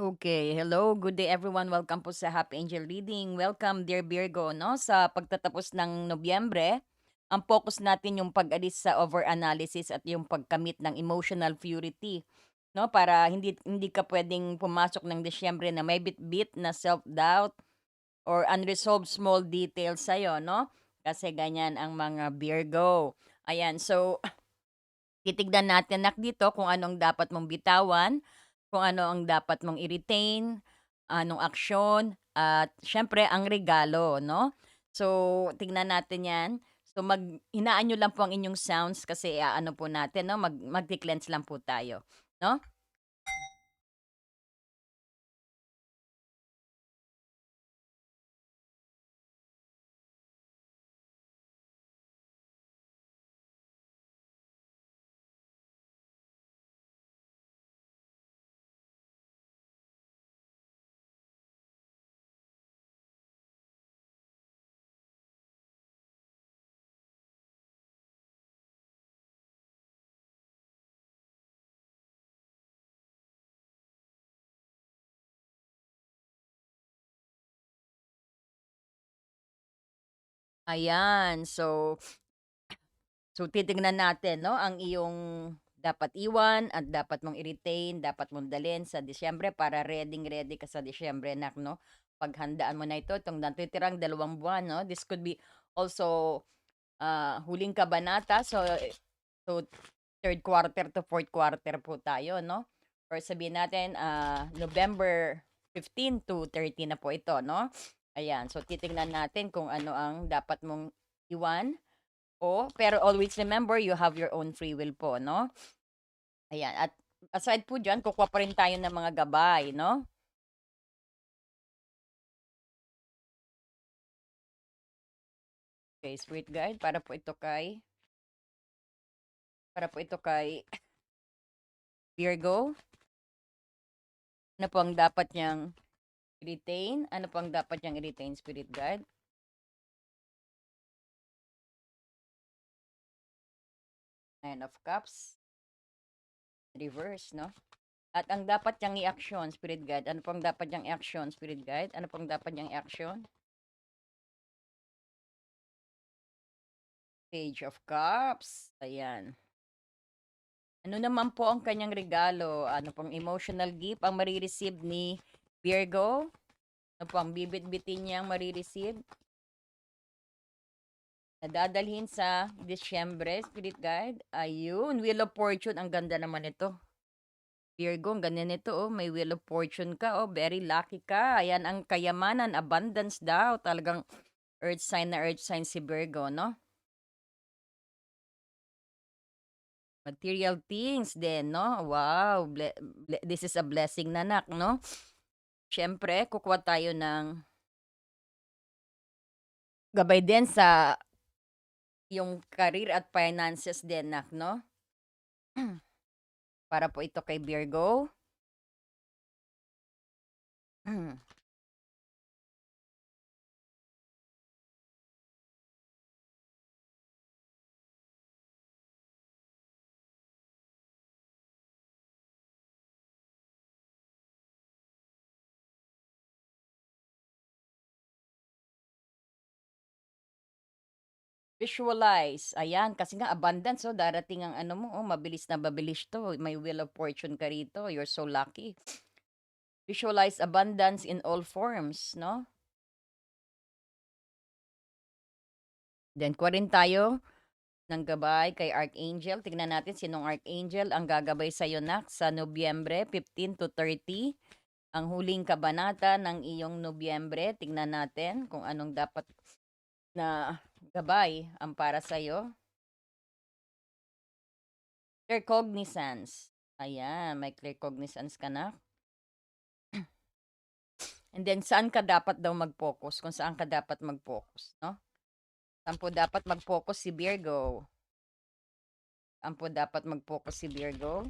Okay, hello, good day everyone. Welcome po sa Happy Angel Reading. Welcome dear Virgo, no? Sa pagtatapos ng Nobyembre, ang focus natin yung pag-alis sa overanalysis at yung pagkamit ng emotional purity, no? Para hindi hindi ka pwedeng pumasok ng Disyembre na may bit-bit na self-doubt or unresolved small details sa'yo, no? Kasi ganyan ang mga Virgo. Ayan, so titignan natin nak dito kung anong dapat mong bitawan, kung ano ang dapat mong i-retain, anong aksyon, at siyempre ang regalo, no? So, tignan natin 'yan. So, mag hinaan niyo lang po ang inyong sounds kasi ano po natin 'no, mag magki-cleanse lang po tayo, 'no? Ayan, so so titignan natin 'no, ang iyong dapat iwan at dapat mong i-retain, dapat mong dalhin sa Disyembre para reading-ready ka sa Disyembre nak 'no. Paghandaan mo na ito, itong natitirang dalawang buwan 'no. This could be also, ah, huling kabanata so so third quarter to fourth quarter po tayo 'no, or sabihin natin, ah, November 15 to 30 na po ito 'no. Ayan, so titignan natin kung ano ang dapat mong iwan o pero always remember you have your own free will po 'no. Ayan, at aside po diyan kukuha pa rin tayo ng mga gabay 'no. Okay, spirit guide para po ito kay para po ito kay Virgo. Ano po ang dapat niyang i-retain? Ano po ang dapat niyang i-retain, spirit guide? Nine of Cups. Reverse, no? At ang dapat niyang i-action, spirit guide. Ano pong dapat niyang i-action, spirit guide? Ano pong dapat niyang i-action? Page of Cups. Ayan. Ano naman po ang kanyang regalo? Ano pong emotional gift ang marireceive ni Virgo? Ano po ang bibit-bitin niyang marireceive? Na dadalhin sa Disyembre, Spirit Guide. Ayun, Wheel of Fortune. Ang ganda naman ito. Virgo, ang ganda nito, oh. May Wheel of Fortune ka, oh. Very lucky ka. Ayan ang kayamanan, abundance daw. Talagang earth sign na earth sign si Virgo, no? Material things din, no? Wow, ble ble this is a blessing na nak, no? Siyempre, kukuha tayo ng gabay din sa yung career at finances din nak, no? Para po ito kay Virgo. Visualize, ayan, kasi nga abundance, oh, darating ang ano mo, oh, mabilis na mabilis 'to, may Wheel of Fortune ka rito, you're so lucky. Visualize abundance in all forms, no? Then rin tayo ng gabay kay Archangel. Tignan natin sinong Archangel ang gagabay sa'yo nak sa Nobyembre 15 to 30. Ang huling kabanata ng iyong Nobyembre. Tignan natin kung anong dapat na gabay ang para sa'yo. Clear cognizance. Ayan, may clear cognizance ka na. And then, saan ka dapat daw mag-focus? Kung saan ka dapat mag-focus, no? Saan po dapat mag-focus si Virgo? Saan po dapat mag-focus si Virgo?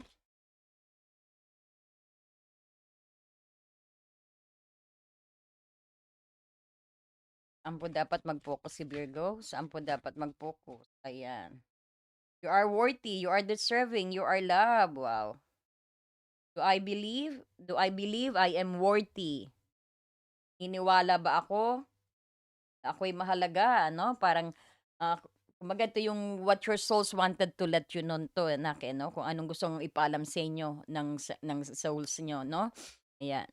Saan po dapat mag-focus si Virgo? Saan po dapat mag-focus? Ayan. You are worthy, you are deserving, you are loved. Wow. Do I believe? Do I believe I am worthy? Naniniwala ba ako? Ako'y mahalaga, ano? Parang, ah, kumbaga ito yung what your souls wanted to let you know 'to, anak, eh, 'no? Kung anong gustong ipaalam sa inyo ng ng souls niyo, 'no? Ayan.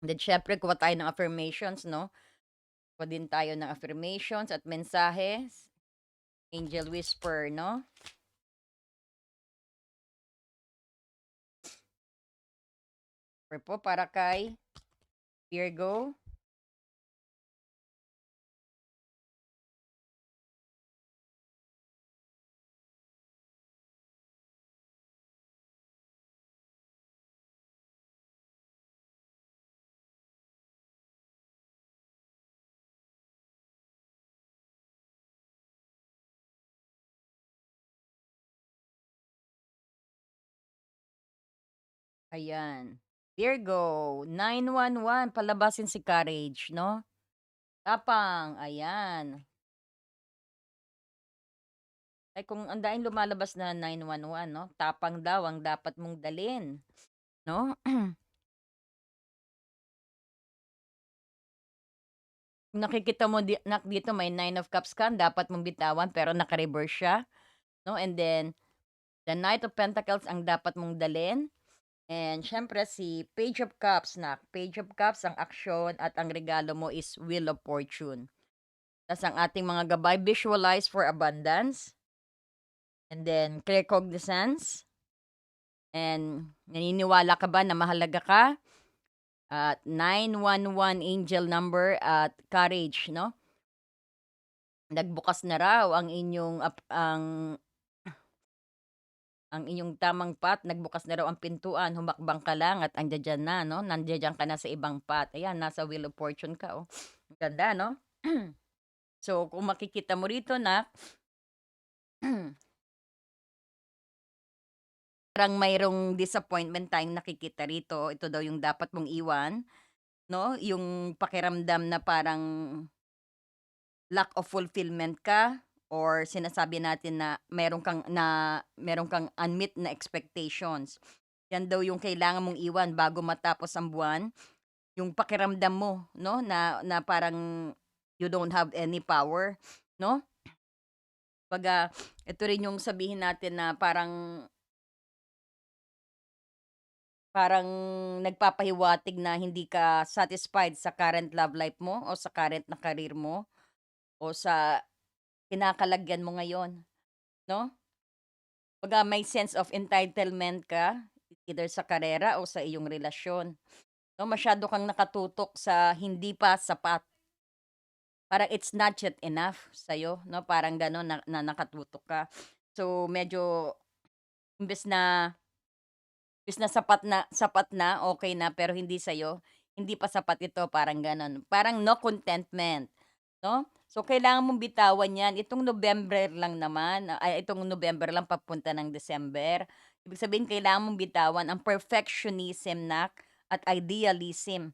Then siyempre kuha tayo ng affirmations, 'no? Kuha din tayo ng affirmations at mensahe. Angel whisper, 'no? Prayer po para kay Virgo. Ayan. Virgo, 911 palabasin si courage, 'no? Tapang, ayan. Ay kung ang daming lumalabas na 911 'no, tapang daw ang dapat mong dalhin, 'no? Nakikita mo di nak dito may Nine of Cups ka, dapat mong bitawan pero naka-reverse siya, 'no? And then, the Knight of Pentacles ang dapat mong dalhin. And siyempre si Page of Cups, nak. Page of Cups ang aksyon at ang regalo mo is Wheel of Fortune. Tas ang ating mga gabay, visualize for abundance. And then clear cognizance. And naniniwala ka ba na mahalaga ka? At 911 angel number at courage, 'no? Nagbukas na raw ang inyong ang ang inyong tamang path, nagbukas na raw ang pintuan, humakbang ka lang at andiya-diyan na, 'no? Nandiya-diyan ka na sa ibang path. Ayan, nasa Wheel of Fortune ka, oh. Ganda, 'no? So, kung makikita mo rito, nak parang mayroong disappointment tayong nakikita rito. Ito daw yung dapat mong iwan, 'no? Yung pakiramdam na parang lack of fulfillment ka or sinasabi natin na meron kang na meron kang unmet na expectations. Yan daw yung kailangan mong iwan bago matapos ang buwan. Yung pakiramdam mo, 'no, na na parang you don't have any power, 'no? Kumbaga, ito rin yung sabihin natin na parang parang nagpapahiwatig na hindi ka satisfied sa current love life mo o sa current na career mo o sa kinakalagyan mo ngayon, 'no? Kumbaga may sense of entitlement ka, either sa karera o sa iyong relasyon, 'no? Masyado kang nakatutok sa hindi pa sapat. Parang it's not yet enough sa'yo, 'no? Parang gano'n na na nakatutok ka. So, medyo imbes na imbes na sapat na sapat na, okey na, pero hindi sa'yo, hindi pa sapat ito, parang gano'n. Parang no contentment, 'no? So, kailangan mong bitawan 'yan. Itong November lang naman, ay itong November lang papunta ng December. Ibig sabihin kailangan mong bitawan ang perfectionism, nak, at idealism.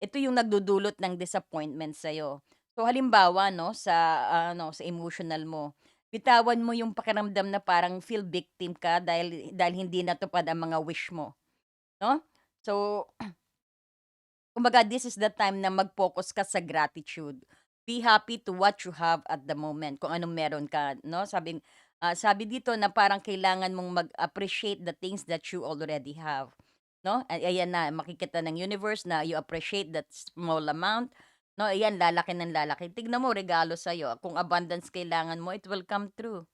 Ito yung nagdudulot ng disappointment sa'yo. So, halimbawa 'no, sa ano, sa emotional mo, bitawan mo yung pakiramdam na parang feel victim ka dahil dahil hindi natupad ang mga wish mo, 'no? So, kumbaga this is the time na mag-focus ka sa gratitude. Be happy to what you have at the moment, kung anong meron ka, 'no? Sabing, ah, sabi dito na parang kailangan mong mag-appreciate the things that you already have, 'no? Ay ayan na, makikita ng universe na you appreciate that small amount, 'no? Ayan, lalaki ng lalaki. Tignan mo regalo sa'yo, kung abundance kailangan mo, it will come true.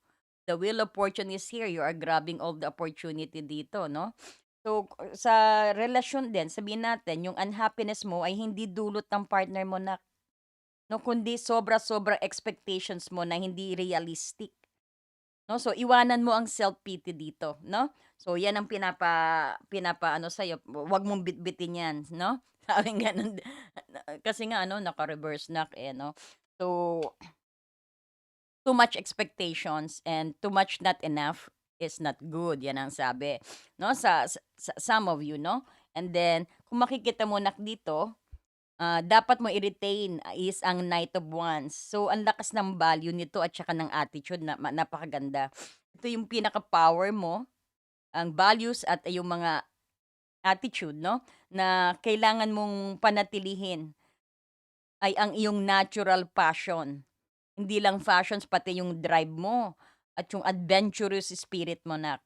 The wheel of fortune is here, you are grabbing all the opportunity dito, 'no? So, sa relasyon din, sabihin natin yung unhappiness mo ay hindi dulot ng partner mo, nak. 'No, kundi sobra-sobra expectations mo na hindi realistic, 'no? So, iwanan mo ang self-pity dito, 'no? So, 'yan ang pinapa pinapaano sa'yo, wag mong bitbitin 'yan, 'no? Sabing gano'n. Kasi nga ano, naka-reverse nak, eh, 'no? So too much expectations and too much not enough is not good, 'yan ang sabi, 'no, sa sa sa some of you, 'no? And then kung makikita mo nak dito Ah, dapat mo i-retain is ang Knight of Wands. So, ang lakas ng value nito at saka ng attitude na ma napakaganda. Ito yung pinaka-power mo ang values at yung mga attitude 'no, na kailangan mong panatilihin ay ang iyong natural passion. Hindi lang fashions pati yung drive mo at yung adventurous spirit mo na.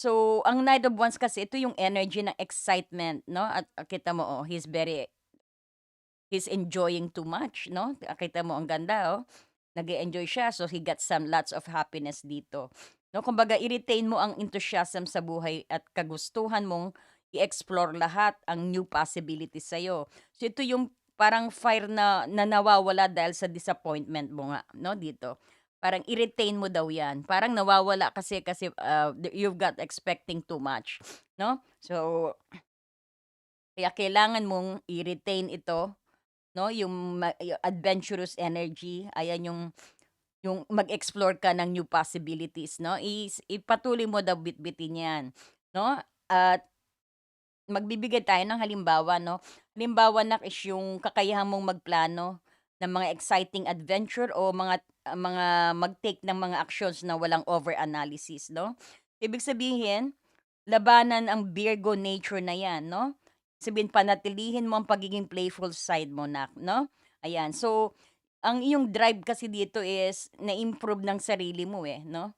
So, ang Knight of Wands kasi ito yung energy ng excitement 'no, at ah, kita mo, oh, he's very he's enjoying too much 'no, kita mo ang ganda, oh, nag-e-enjoy siya so he got some lots of happiness dito. 'No, kumbaga i-retain mo ang enthusiasm sa buhay at kagustuhan mong i-explore lahat ang new possibilities sa'yo. So, ito yung parang fire na na nawawala dahil sa disappointment mo nga 'no, dito. Parang i-retain mo daw 'yan, parang nawawala kasi kasi, the you've got expecting too much 'no. So, kaya kailangan mong i-retain ito 'no, yung yung adventurous energy, ayan yung yung mag-explore ka ng new possibilities 'no, is ipatuloy mo daw bitbitin 'yan 'no, at magbibigay tayo ng halimbawa 'no. Halimbawa na is yung kakayahan mong magplano ng mga exciting adventure o mga mga mag-take ng mga actions na walang over analysis 'no. Ibig sabihin, labanan ang Virgo nature na 'yan 'no. Sabihin panatilihin mo ang pagiging playful side mo nak 'no, ayan. So, ang iyong drive kasi dito is na-improve ng sarili mo, eh, 'no.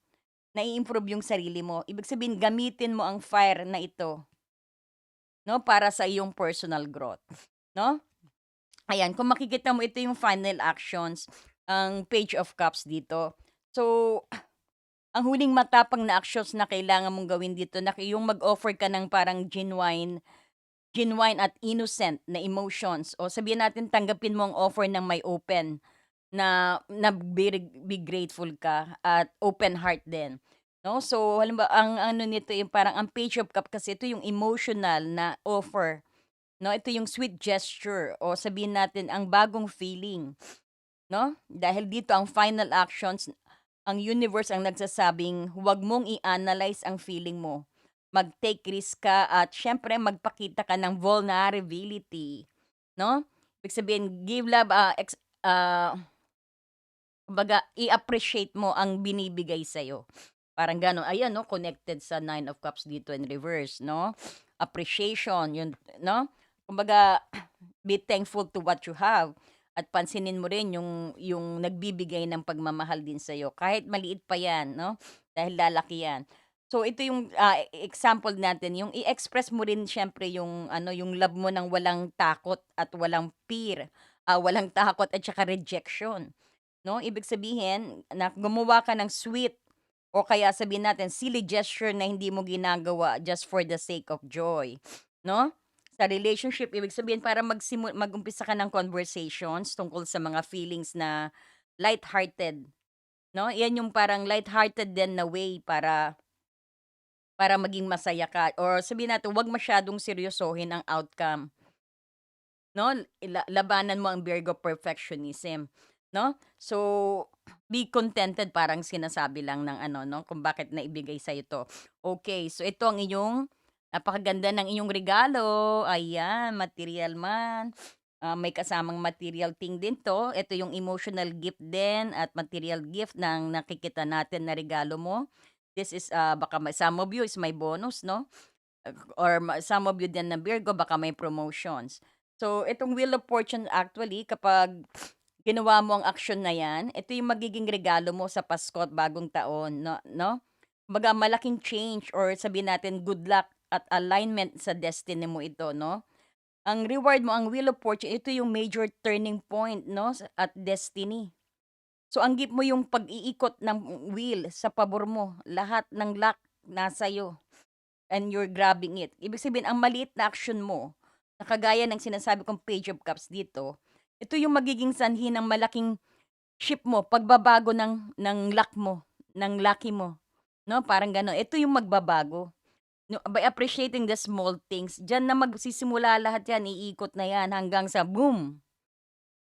Nai-improve yung sarili mo. Ibig sabihin gamitin mo ang fire na ito 'no, para sa iyong personal growth 'no. Ayan, kung makikita mo ito yung final actions, ang Page of Cups dito. So, ang huling matapang na actions na kailangan mong gawin dito na yung mag-offer ka ng parang genuine genuine at innocent na emotions o sabihin natin tanggapin mo ang offer ng may open na na be be grateful ka at open heart din, 'no. So, halimbawa ang ano nito yung parang ang Page of Cup kasi ito yung emotional na offer, 'no. Ito yung sweet gesture o sabihin natin ang bagong feeling, 'no. Dahil dito ang final actions, ang universe ang nagsasabing huwag mong i-analyze ang feeling mo. Mag-take risk ka at siyempre magpakita ka ng vulnerability, 'no. Ibig sabihin give love, ah, ex ah Kumbaga i-appreciate mo ang binibigay sa'yo, parang gano'n. Ayan 'no, connected sa Nine of Cups dito in reverse 'no, appreciation yun 'no. Kumbaga be thankful to what you have at pansinin mo rin yung yung nagbibigay ng pagmamahal din sa'yo kahit maliit pa 'yan 'no, dahil lalaki 'yan. So ito yung, ah, example natin yung i-express mo rin siyempre yung ano, yung love mo ng walang takot at walang fear, ah, walang takot at saka rejection. 'No, ibig sabihin na gumawa ka ng sweet o kaya sabihin natin silly gesture na hindi mo ginagawa just for the sake of joy, 'no? Sa relationship ibig sabihin para magsimu mag-umpisa ka ng conversations tungkol sa mga feelings na light-hearted, 'no? 'Yan yung parang light-hearted din na way para para maging masaya ka or sabihin natin 'wag masyadong seryosohin ang outcome. 'No, labanan mo ang Virgo perfectionism, 'no? So, be contented parang sinasabi lang ng ano 'no, kung bakit naibigay sa'yo 'to. Okey, so ito ang iyong napakaganda ng iyong regalo, ayan, material man, ah, may kasamang material thing din 'to. Ito yung emotional gift din at material gift ng nakikita natin na regalo mo. This is, ah, baka may some of you is may bonus 'no, or some of you din na Virgo baka may promotions. So, itong Wheel of Fortune actually kapag ginawa mo ang aksyon na 'yan, ito yung magiging regalo mo sa Pasko at Bagong Taon no 'no. Kumbaga malaking change or sabihin natin good luck at alignment sa destiny mo ito 'no. Ang reward mo, ang Wheel of Fortune, ito yung major turning point 'no at destiny. So, ang gift mo yung pag-iikot ng wheel sa pabor mo, lahat ng luck nasa sa'yo and you're grabbing it. Ibig sabihin ang maliit na aksyon mo, na kagaya ng sinasabi kong Page of Cups dito, ito yung magiging sanhi ng malaking ship mo, pagbabago ng ng luck mo, ng lucky mo, 'no, parang gano'n. Ito yung magbabago, no, by appreciating the small things, diyan na magsisimula lahat 'yan, iikot na 'yan hanggang sa boom,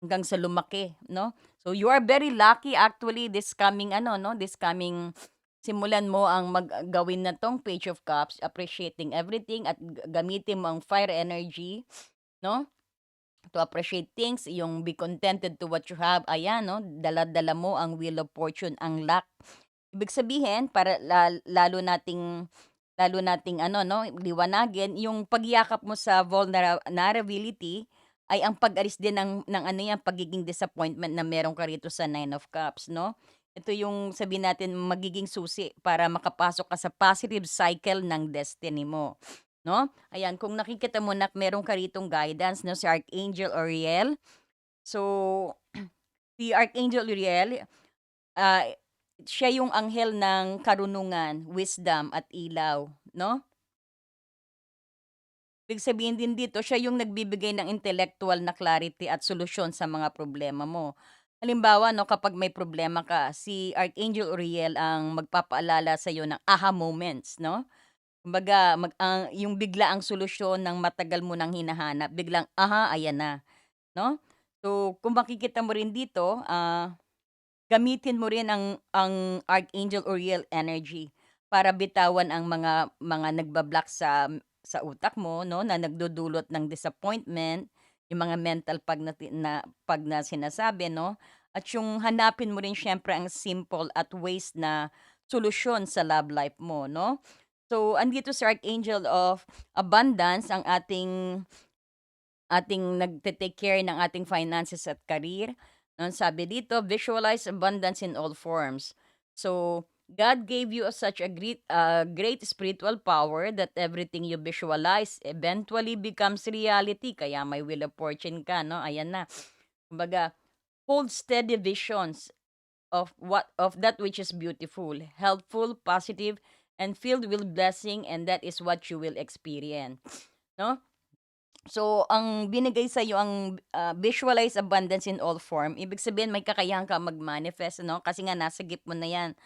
hanggang sa lumaki, 'no. So, you are very lucky actually this coming ano 'no, this coming simulan mo ang mag gawin na 'tong Page of Cups, appreciating everything at ga gamitin mo ang fire energy, 'no, to appreciate things, yung be contented to what you have. Ayan 'no, dala-dala mo ang Wheel of Fortune, ang luck. Ibig sabihin para la lalo nating lalo nating ano 'no, liwanagin yung pagyakap mo sa vulnera vulnerability ay ang pag-alis din ng ng ano yan, pagiging disappointment na meron ka rito sa Nine of Cups 'no. Ito yung sabihin natin magiging susi para makapasok ka sa positive cycle ng destiny mo, 'no. Ayan, kung nakikita mo na meron ka ritong guidance 'no, si Archangel Uriel. So, si Archangel Uriel, ah, siya yung anghel ng karunungan, wisdom at ilaw, 'no. Ibig sabihin din dito, siya yung nagbibigay ng intellectual na clarity at solusyon sa mga problema mo. Halimbawa 'no, kapag may problema ka, si Archangel Uriel ang magpapaalala sa'yo ng aha moments 'no. Kumbaga mag ang yung biglaang solusyon ng matagal mo ng hinahanap, biglang, aha, ayan na, 'no. So, kung makikita mo rin dito, ah, gamitin mo rin ang ang Archangel Uriel energy para bitawan ang mga mga nagba-block sa sa utak mo 'no, na nagdudulot ng disappointment, yung mga mental pag na na 'pag na sinasabi 'no, at yung hanapin mo rin siyempre ang simple at ways na solusyon sa love life mo 'no. So, andito si Archangel of Abundance ang ating ating nagte-take care ng ating finances at career. Ang sabi dito, visualize abundance in all forms. So, God gave you such a great uh, great spiritual power that everything you visualize eventually becomes reality. Kaya may wheel of fortune ka, no? Ayan na. Kumbaga, hold steady visions of what of that which is beautiful, helpful, positive, and filled with blessing, and that is what you will experience. No? So, ang binigay sa'yo ang, ah, visualize abundance in all form, ibig sabihin may kakayahan kang mag-manifest ano, kasi nga nasa gift mo na 'yan,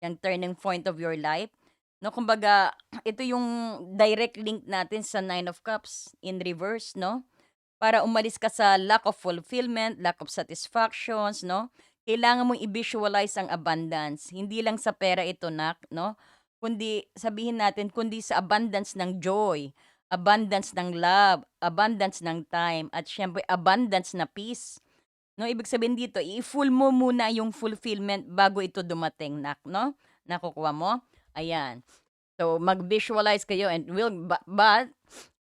yang turning point of your life. 'No, kumbaga ito yung direct link natin sa Nine of Cups in reverse 'no, para umalis ka sa lack of fulfillment, lack of satisfactions 'no, kailangan mong i-visualize ang abundance. Hindi lang sa pera ito nak 'no, kundi sabihin natin kundi sa abundance ng joy, abundance ng love, abundance ng time, at siyempre abundance na peace. 'No, ibig sabihin dito i-full mo muna yung fulfillment bago ito dumating nak 'no, nakukuha mo? Ayan. So, mag-visualize kayo and will bu but,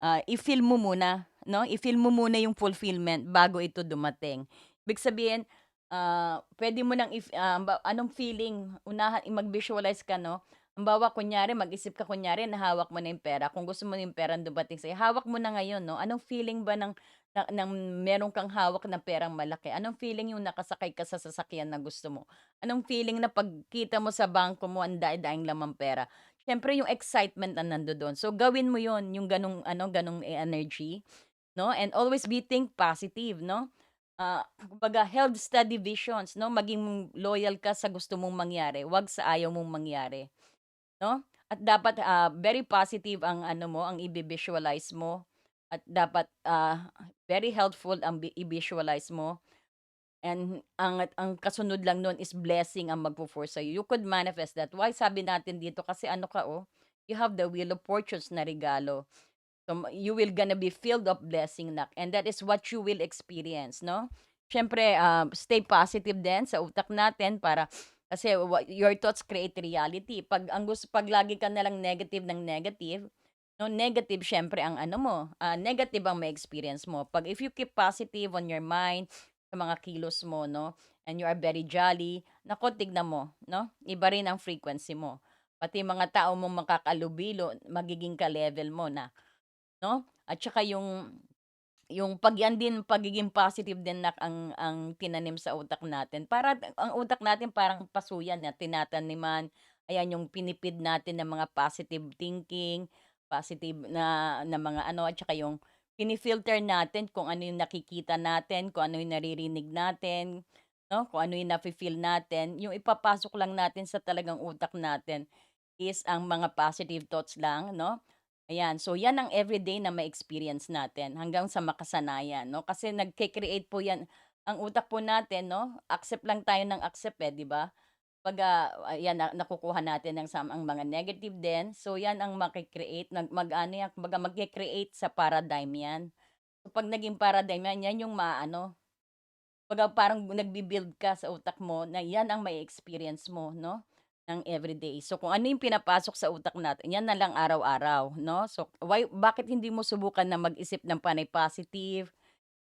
ah, i-feel mo muna 'no, i-feel mo muna yung fulfillment bago ito dumating. Ibig sabihin, ah, puwede mo ng if ba anong feeling, unahan mag-visualize ka 'no. Halimbawa kunyari mag-isip ka kunyari na hawak mo na yung pera, kung gusto mo yung perang dumating sa'yo, hawak mo na ngayon 'no. Anong feeling ba ng na ng meron kang hawak na perang malaki? Anong feeling yung nakasakay ka sa sasakyan na gusto mo? Anong feeling na pagkita mo sa bangko mo ang daing-daing lamang pera? Siyempre yung excitement na nandodo'n. So, gawin mo 'yun, yung gano'ng ano, gano'ng energy 'no, and always be think positive 'no. Ah, kumbaga held steady visions 'no, maging loyal ka sa gusto mong mangyari, 'wag sa ayaw mong mangyari. 'No? At dapat, ah, very positive ang ano mo, ang ivi-visualize mo at dapat, ah, very helpful ang i-visualize mo and ang ang kasunod lang nun is blessing ang magfo-for sa'yo. You could manifest that. Why sabi natin dito kasi ano ka, oh, you have the wheel of fortunes na regalo. So, you will gonna be filled of blessing nak and that is what you will experience 'no. Siyempre, ah, stay positive din sa utak natin para kasi wa your thoughts create reality. 'Pag ang gus 'pag lagi ka nalang negative ng negative, 'no, negative siyempre ang ano mo, ah, negative ang ma-experience mo. 'Pag if you keep positive on your mind, sa mga kilos mo 'no, and you are very jolly, naku tignan mo 'no, iba rin ang frequency mo. Pati mga tao mong makakalubilo magiging ka-level mo na, 'no? At saka yung yung 'pag din pagiging positive din nak ang ang tinanim sa utak natin. Para ang utak natin parang paso yan na tinataniman, ayan yung pinipid natin ng mga positive thinking, positive na na mga ano, at saka yung pini-filter natin kung ano yung nakikita natin, kung ano yung naririnig natin, 'no, kung ano yung nafi-feel natin. Yung ipapasok lang natin sa talagang utak natin is ang mga positive thoughts lang 'no. Ayan, so yan ang everyday na ma-experience natin hanggang sa makasanayan 'no, kasi nagke-create po yan ang utak po natin 'no, accept lang tayo ng accept, eh, 'di ba? 'Pag, ah, ayan na nakukuha natin ng sam ang mga negative din, so yan ang maki-create mag-ano yan, kumbaga magke-create sa paradigm yan. So 'pag naging paradigm yan, yan yung maaano, kumbaga parang nagbi-build ka sa utak mo na yan ang ma-e-experience mo 'no. Ng everyday. So, kung ano yung pinapasok sa utak natin, yan na lang araw-araw, 'no? So, why bakit hindi mo subukan na mag-isip ng panay positive,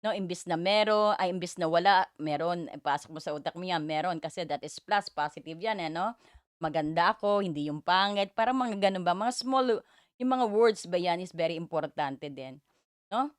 'no? Imbes na meron ay imbes na wala, meron, ipasok mo sa utak mo yan, meron kasi that is plus, positive yan, eh, 'no? Maganda ako, hindi yung pangit, parang mga gano'n ba, mga small yung mga words ba yan is very importante din, 'no?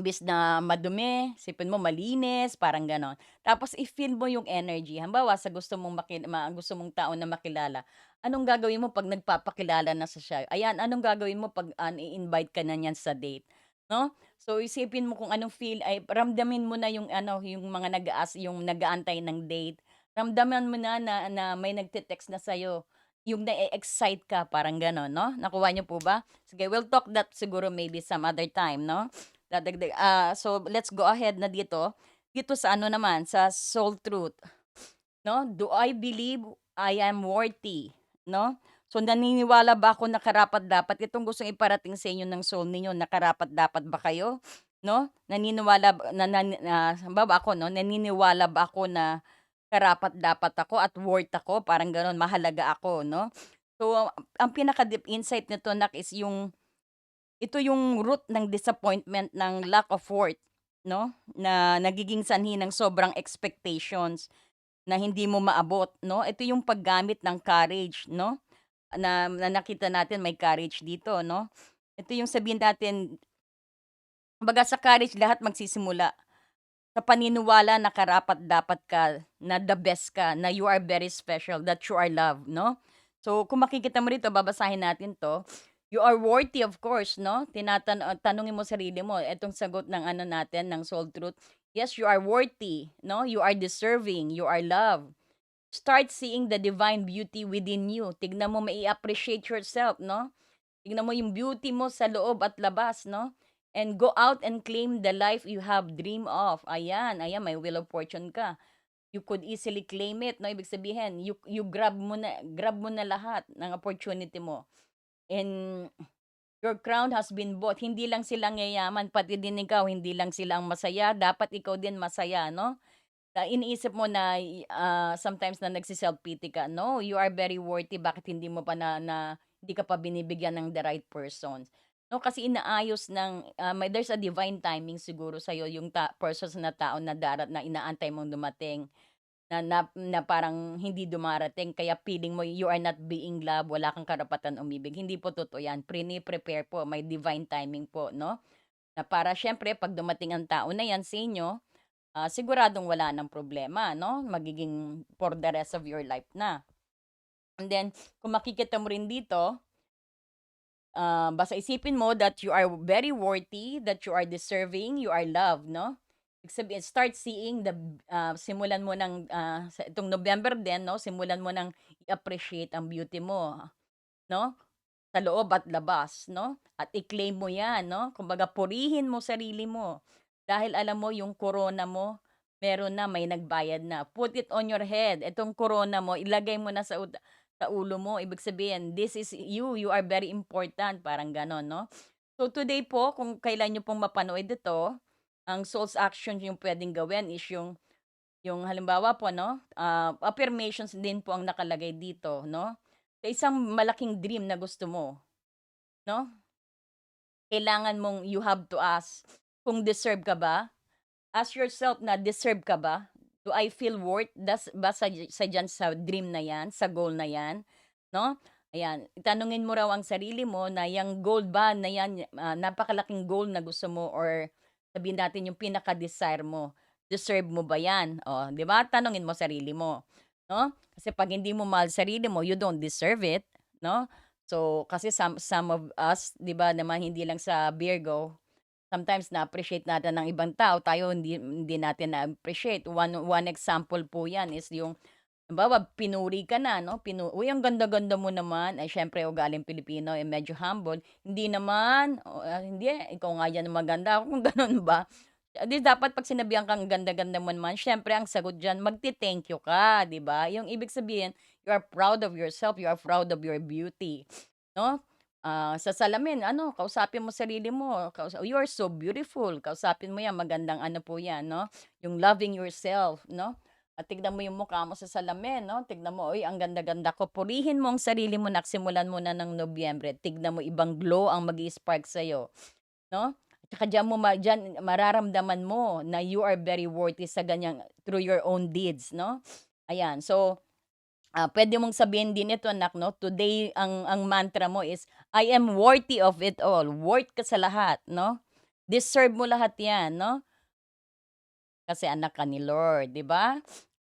Imbes na madumi, isipin mo malinis, parang gano'n. Tapos i-feel mo yung energy. Halimbawa sa gusto mong maki ma gusto mong tao na makilala, anong gagawin mo 'pag nagpapakilala na sa siya? Ayan, anong gagawin mo 'pag, ah, i-invite ka na niyan sa date, 'no? So isipin mo kung anong feel ay ramdamin mo na yung ano, yung mga nag-aas yung nag-aantay ng date. Ramdaman mo na na na may nagte-text na sa'yo, yung na-e-excite ka, parang gano'n, 'no? Nakuha niyo po ba? Sige, we'll talk that siguro maybe some other time, 'no? Dadagdag ah, so let's go ahead na dito. Dito sa ano naman, sa soul truth, 'no? Do I believe I am worthy, 'no? So naniniwala ba ako na karapat-dapat itong gustong iparating sa inyo ng soul ninyo na karapat-dapat ba kayo, 'no? Naniniwala ba na na na halimbawa ako 'no, naniniwala ba ako na karapat-dapat ako at worth ako, parang gano'n, mahalaga ako, 'no? So ang pinaka-deep insight nito nak is yung ito yung root ng disappointment ng lack of worth, 'no, na nagiging sanhi ng sobrang expectations na hindi mo maabot, 'no? Ito yung paggamit ng courage, 'no, na na nakita natin may courage dito, 'no? Ito yung sabihin natin kumbaga sa courage lahat magsisimula sa paniniwala na karapat-dapat ka, na the best ka, na you are very special, that you are loved, 'no? So kung makikita mo rito babasahin natin 'to, you are worthy of course 'no, tinatan ah, mo sarili mo, itong sagot ng ano natin ng soul truth, yes you are worthy 'no, you are deserving, you are loved. Start seeing the divine beauty within you, tignan mo mai-appreciate yourself 'no, tignan mo yung beauty mo sa loob at labas 'no, and go out and claim the life you have dream of. Ayan, ayan may wheel of fortune ka. You could easily claim it 'no, ibig sabihin you you grab mo na grab mo na lahat ng opportunity mo. And your crown has been bought. Hindi lang sila yayaman, pati din ikaw, hindi lang sila ang masaya, dapat ikaw din masaya, 'no? Na iniisip mo na, ah, sometimes na nagse-self-pity ka, no, you are very worthy, bakit hindi mo pa na na hindi ka pa binibigyan ng the right persons, 'no? Kasi inaayos ng, ah, may there's a divine timing siguro sa'yo yung ta persons na tao na dara na inaantay mong dumating. Na na na parang hindi dumarating kaya feeling mo you are not being loved, wala kang karapatan umibig, hindi po totoo yan, prine-prepare po, may divine timing po 'no, na para siyempre 'pag dumating ang tao na yan sa inyo, ah, siguradong wala ng problema 'no, magiging for the rest of your life na. And then kung makikita mo rin dito ah, basta isipin mo that you are very worthy, that you are deserving, you are loved 'no. Sabihin start seeing the, ah, simulan mo ng, ah, sa itong November din 'no, simulan mo ng i-appreciate ang beauty mo, 'no, sa loob at labas 'no, at i-claim mo 'yan 'no, kumbaga purihin mo sarili mo. Dahil alam mo yung corona mo, meron na, may nagbayad na. Put it on your head, itong corona mo ilagay mo na sa uta sa ulo mo, ibig sabihin this is you, you are very important, parang gano'n 'no. So today po kung kailan niyo pong mapanood ito, ang soul's action yung puwedeng gawin is yung yung halimbawa po 'no, ah, affirmations din po ang nakalagay dito 'no, sa isang malaking dream na gusto mo, 'no. Kailangan mong you have to ask kung deserve ka ba. Ask yourself na deserve ka ba? Do I feel worth das ba sa sa diyan sa dream na 'yan, sa goal na 'yan, 'no? Ayan, tanungin mo raw ang sarili mo na yang goal ba na 'yan, ah, napakalaking goal na gusto mo or sabihin natin yung pinaka-desire mo, deserve mo ba 'yan? Oh, 'di ba? Tanungin mo sarili mo, 'no? Kasi 'pag hindi mo mahal sarili mo, you don't deserve it, 'no? So, kasi some some of us, 'di ba naman hindi lang sa Virgo, sometimes na-appreciate natin ng ibang tao, tayo hindi hindi natin na-appreciate. One one example po 'yan is yung halimbawa pinuri ka na 'no, pinu "Uy, ang ganda-ganda mo naman." Ay siyempre ugaling Pilipino, eh, medyo humble. "Hindi naman." O, ah, "Hindi, ikaw nga diyan ang maganda." Kung gano'n ba. 'di dapat 'pag sinabihan kang ganda-ganda mo naman, siyempre ang sagot diyan magte-thank you ka, 'di ba? Yung ibig sabihin, you are proud of yourself, you are proud of your beauty, 'no? Ah, sa salamin ano, kausapin mo sarili mo, kausa "You are so beautiful." Kausapin mo 'yan, magandang ano po 'yan 'no, yung loving yourself 'no, At tignan mo yung mukha mo sa salamin, no? Tignan mo, "Uy, ang ganda-ganda ko." Purihin mo ang sarili mo nak simulan mo na ng Nobyembre. Tignan mo ibang glow ang mag-i-spark sa'yo, no? Tsaka diyan mo ma diyan mararamdaman mo na you are very worthy sa ganiyang through your own deeds, no? Ayan, so, ah, puwede mong sabihin din ito anak, no? Today ang ang mantra mo is, "I am worthy of it all." Worth ka sa lahat, no? Deserve mo lahat 'yan, no? Kasi anak ka ni Lord, 'di ba?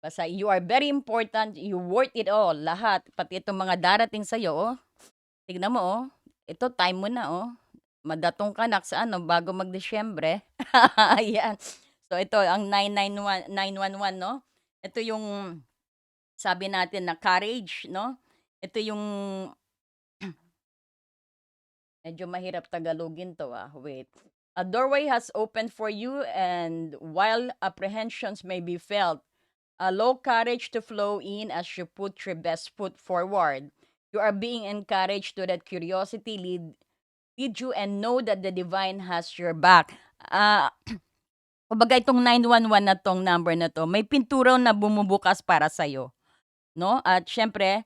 Basta you are very important, you worth it all, lahat. Pati itong mga darating sa'yo, oh. Tignan mo, oh. Ito time mo na, oh. Madatong ka nak sa ano, bago mag-Disyembre. Ayan. So ito ang 991 911, no? Ito yung sabi natin na courage, no? Ito yung medyo mahirap Tagalogin 'to, ah, wait. A doorway has opened for you and while apprehensions may be felt, allow courage to flow in as you put your best foot forward. You are being encouraged to let curiosity lead lead you and know that the divine has your back. Ah, kumbaga itong 911 na 'tong number na 'to, may pinto raw na bumubukas para sa'yo, no? At siyempre,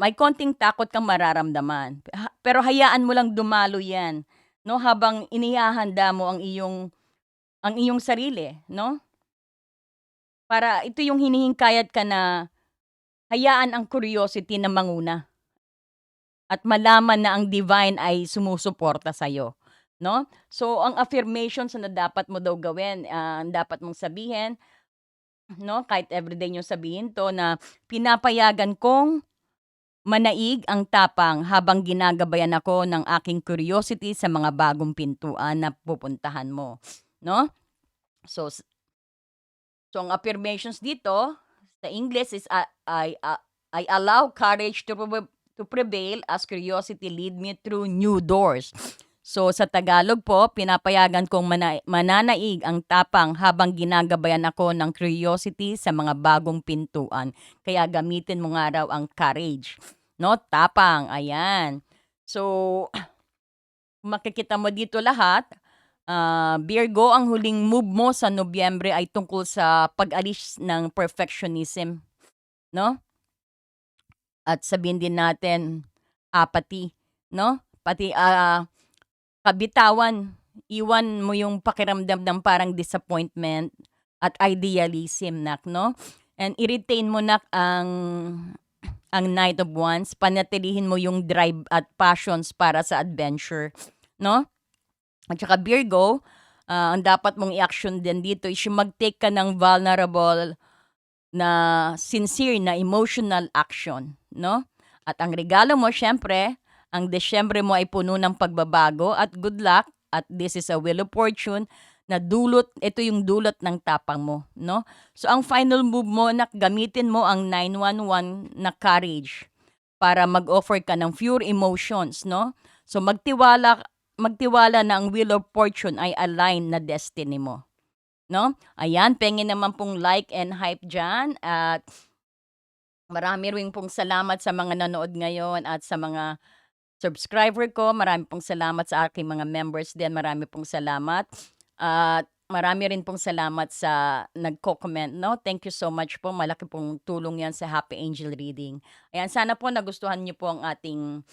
may konting takot kang mararamdaman. Pero hayaan mo lang dumalo 'yan, no, habang inihahanda mo ang iyong ang iyong sarili, no? Para ito yung hinihingkayat ka na hayaan ang curiosity na manguna. At malaman na ang divine ay sumusuporta sa'yo, no? So, ang affirmations na dapat mo daw gawin, ang dapat mong sabihin, no, kahit everyday niyong sabihin 'to na, "Pinapayagan kong manaig ang tapang habang ginagabayan ako ng aking curiosity sa mga bagong pintuan na pupuntahan mo." No? So, so ang affirmations dito sa English is, ah, I, ah, I allow courage to to prevail as curiosity lead me through new doors. So, sa Tagalog po, pinapayagan kong mana mananaig ang tapang habang ginagabayan ako ng curiosity sa mga bagong pintuan. Kaya gamitin mo nga raw ang courage, no? Tapang, ayan. So, makikita mo dito lahat, ah, Virgo, ang huling move mo sa Nobyembre ay tungkol sa pag-alis ng perfectionism, no? At sabihin din natin, apathy, no? Pati, ah, kabitawan. Iwan mo yung pakiramdam ng parang disappointment at idealism nak, no? And i-retain mo nak ang ang Knight of Wands, panatilihin mo yung drive at passions para sa adventure, no? At saka Virgo, ah, ang dapat mong i-action din dito is yung mag-take ka ng vulnerable na sincere na emotional action, no? At ang regalo mo siyempre, ang Disyembre mo ay puno ng pagbabago at good luck at this is a wheel of fortune na dulot ito yung dulot ng tapang mo, no? So ang final move mo nak gamitin mo ang 911 na courage para mag-offer ka ng pure emotions, no? So magtiwala magtiwala na ang wheel of fortune ay align na destiny mo, no? Ayan, pengen naman pong like and hype diyan at marami rin pong salamat sa mga nanood ngayon at sa mga subscriber ko. Marami pong salamat sa aking mga members din, marami pong salamat. At marami rin pong salamat sa nagko-comment, no? Thank you so much po, malaki pong tulong 'yan sa Happy Angel Reading. Ayan, sana po nagustuhan niyo po ang ating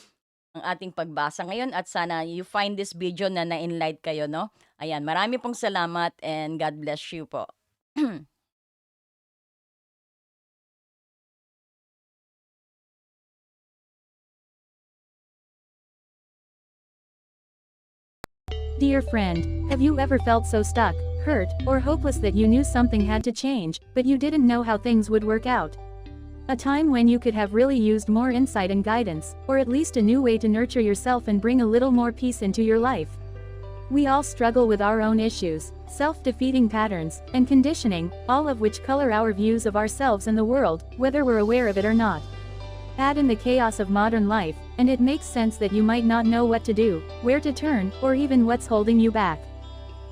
ang ating pagbasa ngayon at sana you find this video na na-enlight kayo, no? Ayan, marami pong salamat and God bless you po. Dear friend, have you ever felt so stuck, hurt, or hopeless that you knew something had to change, but you didn't know how things would work out? A time when you could have really used more insight and guidance, or at least a new way to nurture yourself and bring a little more peace into your life. We all struggle with our own issues, self-defeating patterns, and conditioning, all of which color our views of ourselves and the world, whether we're aware of it or not. Add in the chaos of modern life, and it makes sense that you might not know what to do, where to turn, or even what's holding you back.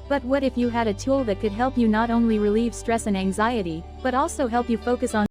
But what if you had a tool that could help you not only relieve stress and anxiety, but also help you focus on